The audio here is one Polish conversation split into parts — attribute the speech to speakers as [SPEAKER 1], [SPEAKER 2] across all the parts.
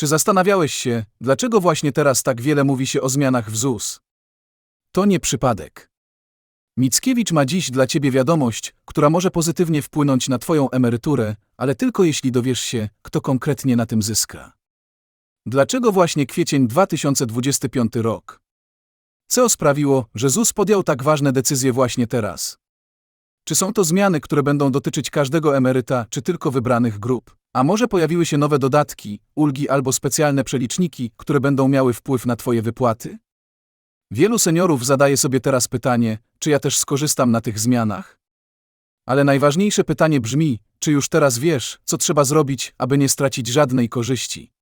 [SPEAKER 1] Czy zastanawiałeś się, dlaczego właśnie teraz tak wiele mówi się o zmianach w ZUS? To nie przypadek. Mickiewicz ma dziś dla ciebie wiadomość, która może pozytywnie wpłynąć na twoją emeryturę, ale tylko jeśli dowiesz się, kto konkretnie na tym zyska. Dlaczego właśnie kwiecień 2025 rok? Co sprawiło, że ZUS podjął tak ważne decyzje właśnie teraz? Czy są to zmiany, które będą dotyczyć każdego emeryta, czy tylko wybranych grup? A może pojawiły się nowe dodatki, ulgi albo specjalne przeliczniki, które będą miały wpływ na Twoje wypłaty? Wielu seniorów zadaje sobie teraz pytanie, czy ja też skorzystam na tych zmianach? Ale najważniejsze pytanie brzmi, czy już teraz wiesz, co trzeba zrobić, aby nie stracić żadnej korzyści?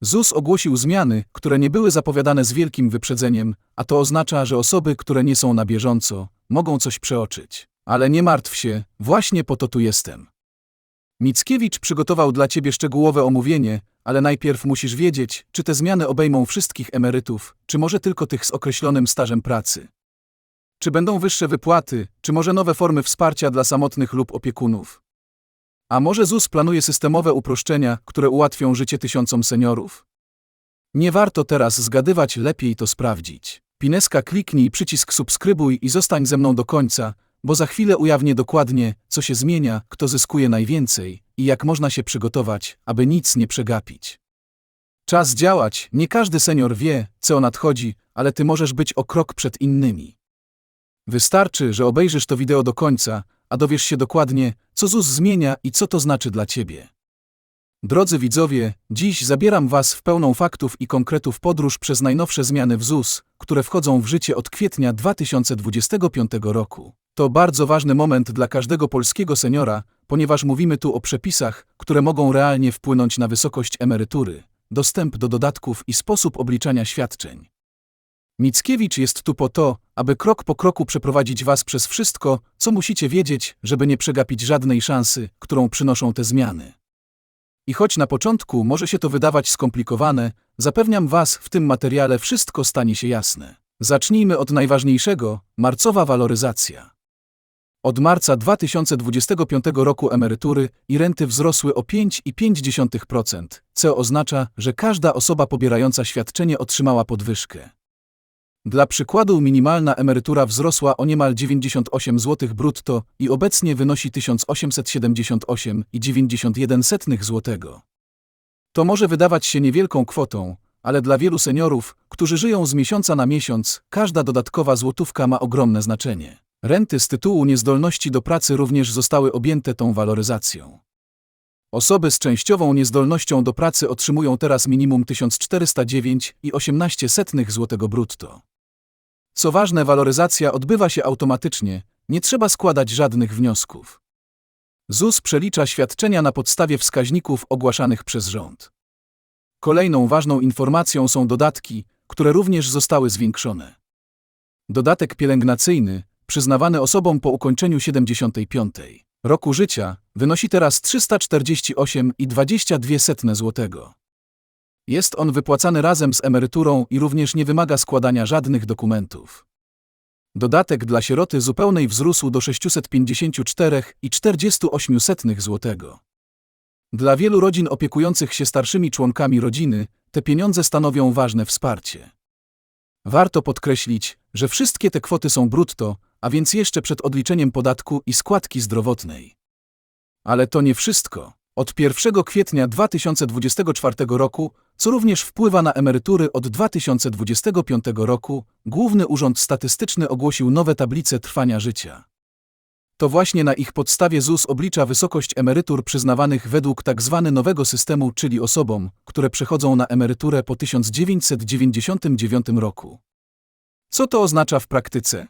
[SPEAKER 1] ZUS ogłosił zmiany, które nie były zapowiadane z wielkim wyprzedzeniem, a to oznacza, że osoby, które nie są na bieżąco, mogą coś przeoczyć. Ale nie martw się, właśnie po to tu jestem. Mickiewicz przygotował dla ciebie szczegółowe omówienie, ale najpierw musisz wiedzieć, czy te zmiany obejmą wszystkich emerytów, czy może tylko tych z określonym stażem pracy. Czy będą wyższe wypłaty, czy może nowe formy wsparcia dla samotnych lub opiekunów. A może ZUS planuje systemowe uproszczenia, które ułatwią życie tysiącom seniorów? Nie warto teraz zgadywać, lepiej to sprawdzić. Pineska kliknij przycisk subskrybuj i zostań ze mną do końca, bo za chwilę ujawnię dokładnie, co się zmienia, kto zyskuje najwięcej i jak można się przygotować, aby nic nie przegapić. Czas działać, nie każdy senior wie, co nadchodzi, ale ty możesz być o krok przed innymi. Wystarczy, że obejrzysz to wideo do końca, a dowiesz się dokładnie, co ZUS zmienia i co to znaczy dla ciebie. Drodzy widzowie, dziś zabieram Was w pełną faktów i konkretów podróż przez najnowsze zmiany w ZUS, które wchodzą w życie od kwietnia 2025 roku. To bardzo ważny moment dla każdego polskiego seniora, ponieważ mówimy tu o przepisach, które mogą realnie wpłynąć na wysokość emerytury, dostęp do dodatków i sposób obliczania świadczeń. Mickiewicz jest tu po to, aby krok po kroku przeprowadzić Was przez wszystko, co musicie wiedzieć, żeby nie przegapić żadnej szansy, którą przynoszą te zmiany. I choć na początku może się to wydawać skomplikowane, zapewniam Was, w tym materiale wszystko stanie się jasne. Zacznijmy od najważniejszego marcowa waloryzacja. Od marca 2025 roku emerytury i renty wzrosły o 5,5%, co oznacza, że każda osoba pobierająca świadczenie otrzymała podwyżkę. Dla przykładu minimalna emerytura wzrosła o niemal 98 zł brutto i obecnie wynosi 1878,91 zł. To może wydawać się niewielką kwotą, ale dla wielu seniorów, którzy żyją z miesiąca na miesiąc, każda dodatkowa złotówka ma ogromne znaczenie. Renty z tytułu niezdolności do pracy również zostały objęte tą waloryzacją. Osoby z częściową niezdolnością do pracy otrzymują teraz minimum 1409,18 zł brutto. Co ważne, waloryzacja odbywa się automatycznie, nie trzeba składać żadnych wniosków. ZUS przelicza świadczenia na podstawie wskaźników ogłaszanych przez rząd. Kolejną ważną informacją są dodatki, które również zostały zwiększone. Dodatek pielęgnacyjny, przyznawany osobom po ukończeniu 75 roku życia, wynosi teraz 348,22 zł. Jest on wypłacany razem z emeryturą i również nie wymaga składania żadnych dokumentów. Dodatek dla sieroty zupełnej wzrósł do 654,48 zł. Dla wielu rodzin opiekujących się starszymi członkami rodziny, te pieniądze stanowią ważne wsparcie. Warto podkreślić, że wszystkie te kwoty są brutto, a więc jeszcze przed odliczeniem podatku i składki zdrowotnej. Ale to nie wszystko. Od 1 kwietnia 2024 roku, co również wpływa na emerytury od 2025 roku, Główny Urząd Statystyczny ogłosił nowe tablice trwania życia. To właśnie na ich podstawie ZUS oblicza wysokość emerytur przyznawanych według tzw. Tak nowego systemu, czyli osobom, które przechodzą na emeryturę po 1999 roku. Co to oznacza w praktyce?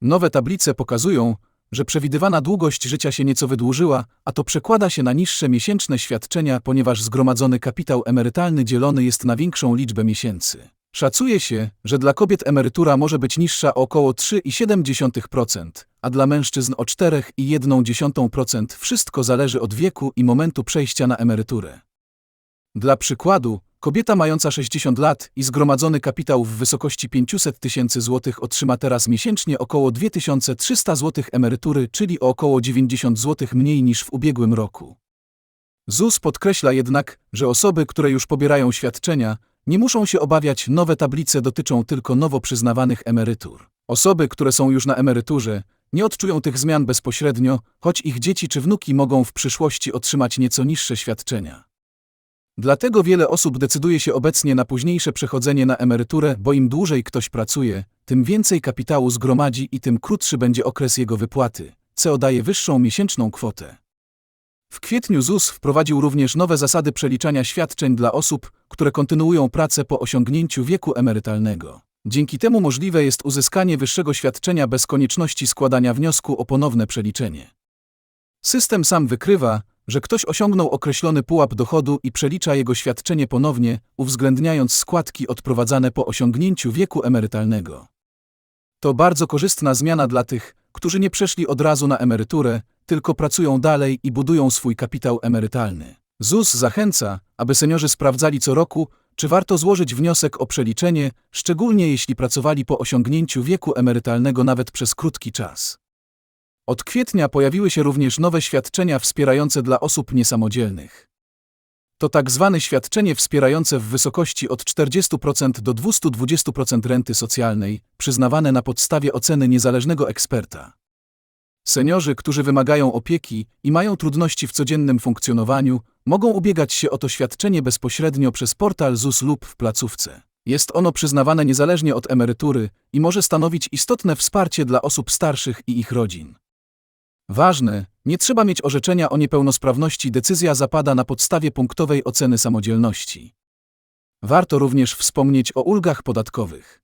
[SPEAKER 1] Nowe tablice pokazują, że przewidywana długość życia się nieco wydłużyła, a to przekłada się na niższe miesięczne świadczenia, ponieważ zgromadzony kapitał emerytalny dzielony jest na większą liczbę miesięcy. Szacuje się, że dla kobiet emerytura może być niższa o około 3,7%, a dla mężczyzn o 4,1%. Wszystko zależy od wieku i momentu przejścia na emeryturę. Dla przykładu, Kobieta mająca 60 lat i zgromadzony kapitał w wysokości 500 tysięcy złotych otrzyma teraz miesięcznie około 2300 złotych emerytury, czyli o około 90 złotych mniej niż w ubiegłym roku. ZUS podkreśla jednak, że osoby, które już pobierają świadczenia, nie muszą się obawiać, nowe tablice dotyczą tylko nowo przyznawanych emerytur. Osoby, które są już na emeryturze, nie odczują tych zmian bezpośrednio, choć ich dzieci czy wnuki mogą w przyszłości otrzymać nieco niższe świadczenia. Dlatego wiele osób decyduje się obecnie na późniejsze przechodzenie na emeryturę, bo im dłużej ktoś pracuje, tym więcej kapitału zgromadzi i tym krótszy będzie okres jego wypłaty, co daje wyższą miesięczną kwotę. W kwietniu ZUS wprowadził również nowe zasady przeliczania świadczeń dla osób, które kontynuują pracę po osiągnięciu wieku emerytalnego. Dzięki temu możliwe jest uzyskanie wyższego świadczenia bez konieczności składania wniosku o ponowne przeliczenie. System sam wykrywa, że ktoś osiągnął określony pułap dochodu i przelicza jego świadczenie ponownie, uwzględniając składki odprowadzane po osiągnięciu wieku emerytalnego. To bardzo korzystna zmiana dla tych, którzy nie przeszli od razu na emeryturę, tylko pracują dalej i budują swój kapitał emerytalny. ZUS zachęca, aby seniorzy sprawdzali co roku, czy warto złożyć wniosek o przeliczenie, szczególnie jeśli pracowali po osiągnięciu wieku emerytalnego nawet przez krótki czas. Od kwietnia pojawiły się również nowe świadczenia wspierające dla osób niesamodzielnych. To tak zwane świadczenie wspierające w wysokości od 40% do 220% renty socjalnej, przyznawane na podstawie oceny niezależnego eksperta. Seniorzy, którzy wymagają opieki i mają trudności w codziennym funkcjonowaniu, mogą ubiegać się o to świadczenie bezpośrednio przez portal ZUS lub w placówce. Jest ono przyznawane niezależnie od emerytury i może stanowić istotne wsparcie dla osób starszych i ich rodzin. Ważne, nie trzeba mieć orzeczenia o niepełnosprawności, decyzja zapada na podstawie punktowej oceny samodzielności. Warto również wspomnieć o ulgach podatkowych.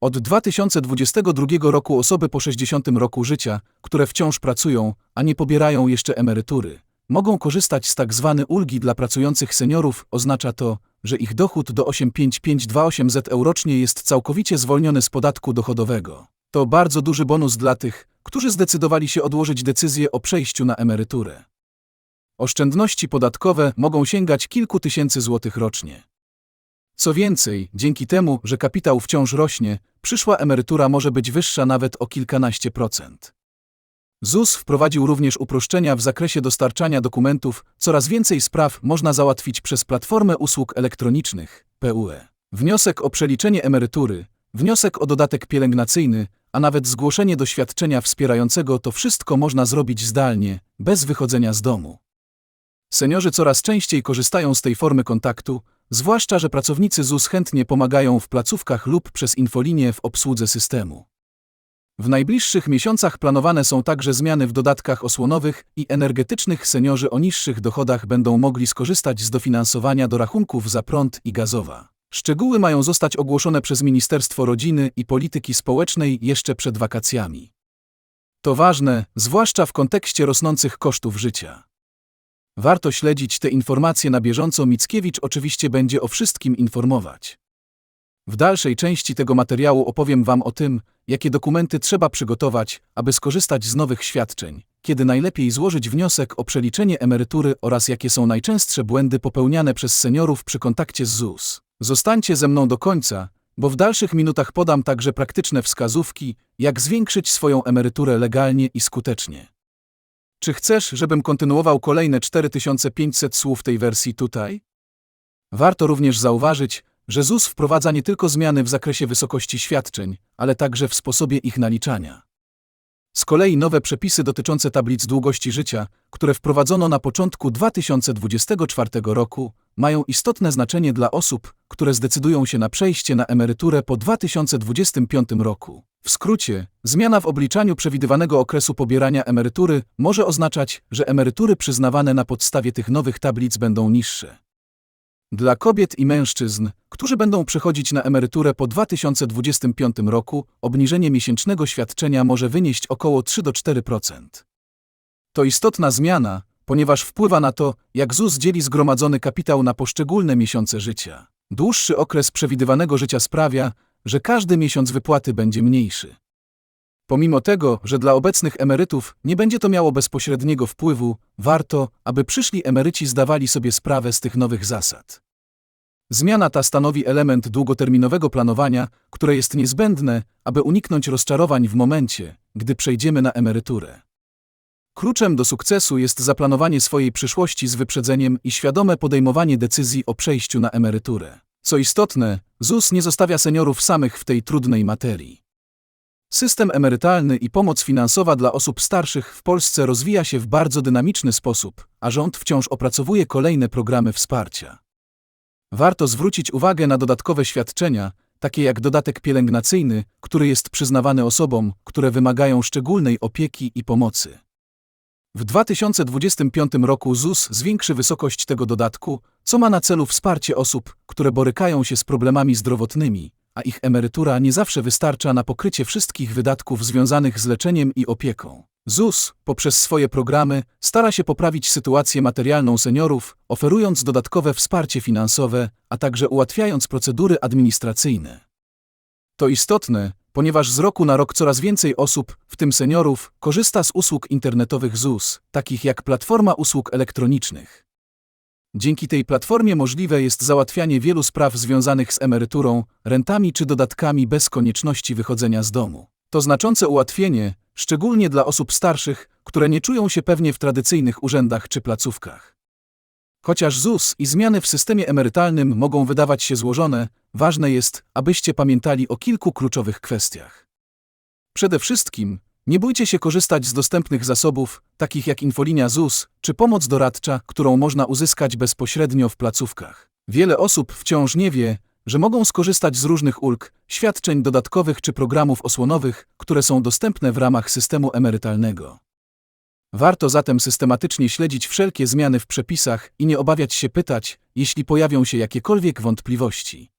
[SPEAKER 1] Od 2022 roku osoby po 60 roku życia, które wciąż pracują, a nie pobierają jeszcze emerytury, mogą korzystać z tzw. Tak ulgi dla pracujących seniorów. Oznacza to, że ich dochód do 85528 euro rocznie jest całkowicie zwolniony z podatku dochodowego. To bardzo duży bonus dla tych, którzy zdecydowali się odłożyć decyzję o przejściu na emeryturę. Oszczędności podatkowe mogą sięgać kilku tysięcy złotych rocznie. Co więcej, dzięki temu, że kapitał wciąż rośnie, przyszła emerytura może być wyższa nawet o kilkanaście procent. ZUS wprowadził również uproszczenia w zakresie dostarczania dokumentów, coraz więcej spraw można załatwić przez Platformę Usług Elektronicznych PUE. Wniosek o przeliczenie emerytury, wniosek o dodatek pielęgnacyjny, a nawet zgłoszenie doświadczenia wspierającego to wszystko można zrobić zdalnie, bez wychodzenia z domu. Seniorzy coraz częściej korzystają z tej formy kontaktu, zwłaszcza że pracownicy ZUS chętnie pomagają w placówkach lub przez infolinię w obsłudze systemu. W najbliższych miesiącach planowane są także zmiany w dodatkach osłonowych i energetycznych. Seniorzy o niższych dochodach będą mogli skorzystać z dofinansowania do rachunków za prąd i gazowa. Szczegóły mają zostać ogłoszone przez Ministerstwo Rodziny i Polityki Społecznej jeszcze przed wakacjami. To ważne, zwłaszcza w kontekście rosnących kosztów życia. Warto śledzić te informacje na bieżąco. Mickiewicz oczywiście będzie o wszystkim informować. W dalszej części tego materiału opowiem Wam o tym, jakie dokumenty trzeba przygotować, aby skorzystać z nowych świadczeń, kiedy najlepiej złożyć wniosek o przeliczenie emerytury oraz jakie są najczęstsze błędy popełniane przez seniorów przy kontakcie z ZUS. Zostańcie ze mną do końca, bo w dalszych minutach podam także praktyczne wskazówki, jak zwiększyć swoją emeryturę legalnie i skutecznie. Czy chcesz, żebym kontynuował kolejne 4500 słów tej wersji tutaj? Warto również zauważyć, że ZUS wprowadza nie tylko zmiany w zakresie wysokości świadczeń, ale także w sposobie ich naliczania. Z kolei nowe przepisy dotyczące tablic długości życia, które wprowadzono na początku 2024 roku, mają istotne znaczenie dla osób, które zdecydują się na przejście na emeryturę po 2025 roku. W skrócie, zmiana w obliczaniu przewidywanego okresu pobierania emerytury może oznaczać, że emerytury przyznawane na podstawie tych nowych tablic będą niższe. Dla kobiet i mężczyzn, którzy będą przechodzić na emeryturę po 2025 roku, obniżenie miesięcznego świadczenia może wynieść około 3-4%. To istotna zmiana, ponieważ wpływa na to, jak ZUS dzieli zgromadzony kapitał na poszczególne miesiące życia. Dłuższy okres przewidywanego życia sprawia, że każdy miesiąc wypłaty będzie mniejszy. Pomimo tego, że dla obecnych emerytów nie będzie to miało bezpośredniego wpływu, warto, aby przyszli emeryci zdawali sobie sprawę z tych nowych zasad. Zmiana ta stanowi element długoterminowego planowania, które jest niezbędne, aby uniknąć rozczarowań w momencie, gdy przejdziemy na emeryturę. Kluczem do sukcesu jest zaplanowanie swojej przyszłości z wyprzedzeniem i świadome podejmowanie decyzji o przejściu na emeryturę. Co istotne, ZUS nie zostawia seniorów samych w tej trudnej materii. System emerytalny i pomoc finansowa dla osób starszych w Polsce rozwija się w bardzo dynamiczny sposób, a rząd wciąż opracowuje kolejne programy wsparcia. Warto zwrócić uwagę na dodatkowe świadczenia, takie jak dodatek pielęgnacyjny, który jest przyznawany osobom, które wymagają szczególnej opieki i pomocy. W 2025 roku ZUS zwiększy wysokość tego dodatku, co ma na celu wsparcie osób, które borykają się z problemami zdrowotnymi, a ich emerytura nie zawsze wystarcza na pokrycie wszystkich wydatków związanych z leczeniem i opieką. ZUS, poprzez swoje programy, stara się poprawić sytuację materialną seniorów, oferując dodatkowe wsparcie finansowe, a także ułatwiając procedury administracyjne. To istotne, ponieważ z roku na rok coraz więcej osób, w tym seniorów, korzysta z usług internetowych ZUS, takich jak platforma usług elektronicznych. Dzięki tej platformie możliwe jest załatwianie wielu spraw związanych z emeryturą, rentami czy dodatkami bez konieczności wychodzenia z domu. To znaczące ułatwienie, szczególnie dla osób starszych, które nie czują się pewnie w tradycyjnych urzędach czy placówkach. Chociaż ZUS i zmiany w systemie emerytalnym mogą wydawać się złożone, ważne jest, abyście pamiętali o kilku kluczowych kwestiach. Przede wszystkim, nie bójcie się korzystać z dostępnych zasobów, takich jak infolinia ZUS czy pomoc doradcza, którą można uzyskać bezpośrednio w placówkach. Wiele osób wciąż nie wie, że mogą skorzystać z różnych ulg, świadczeń dodatkowych czy programów osłonowych, które są dostępne w ramach systemu emerytalnego. Warto zatem systematycznie śledzić wszelkie zmiany w przepisach i nie obawiać się pytać, jeśli pojawią się jakiekolwiek wątpliwości.